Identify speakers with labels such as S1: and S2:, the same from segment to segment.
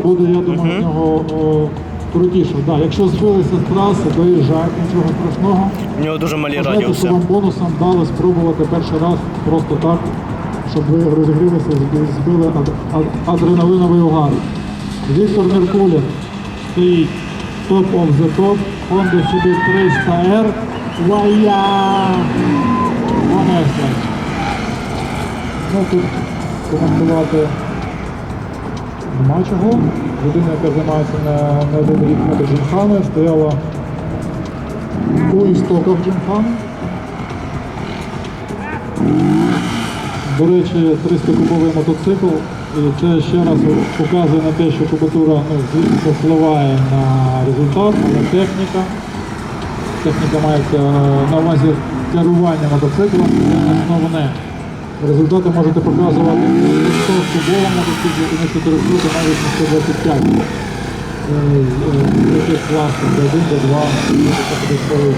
S1: буде, я думаю, в нього о, крутіше. Да, якщо збилися з траси, доїжджайте, нічого страшного.
S2: У нього дуже малі
S1: Знаєте, що вам бонусом дали спробувати перший раз просто так, щоб ви розігрілися, збили- збили ад- ад- адреналиновий угар. Віктор Меркулін стоїть топ of the top, Honda CB300R. Вая! Honestly. Ну тут коментувати нема чого. Людина, яка займається на, на один рік мотоджимхани, стояла у істоках джимхани. До речі, 300-кубовий мотоцикл. І це ще раз показує на те, що кубатура ну, впливає на результат, але техніка. Техніка мається на увазі керування мотоциклом, це основне. Результати можете показувати на 100-кубовому мотоциклі і на 400, навіть на 125. Е, е, класів, D1, D2, це буде.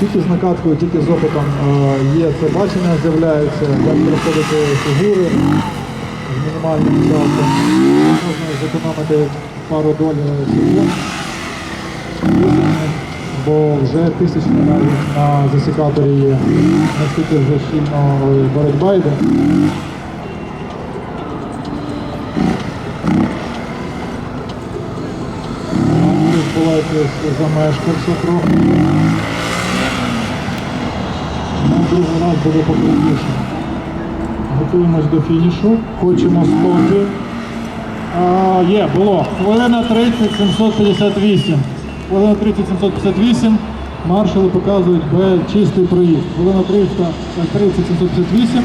S1: Тільки з накаткою, тільки з опитом е, є це бачення, з'являється, як проходити фігури з мінімальним часом. Можна зекономити пару доль секунд, бо вже тисячні навіть на засікаторі є. Наскільки вже щільно боротьба йде. Відбувається замешкався трохи. На другий раз буде покрупніше. Готуємось до фінішу. Хочемо слоти. А, є, було. Хвилина 30 758. Хвилина 30 758. Маршали показують чистий проїзд. Хвилина 30 30 758.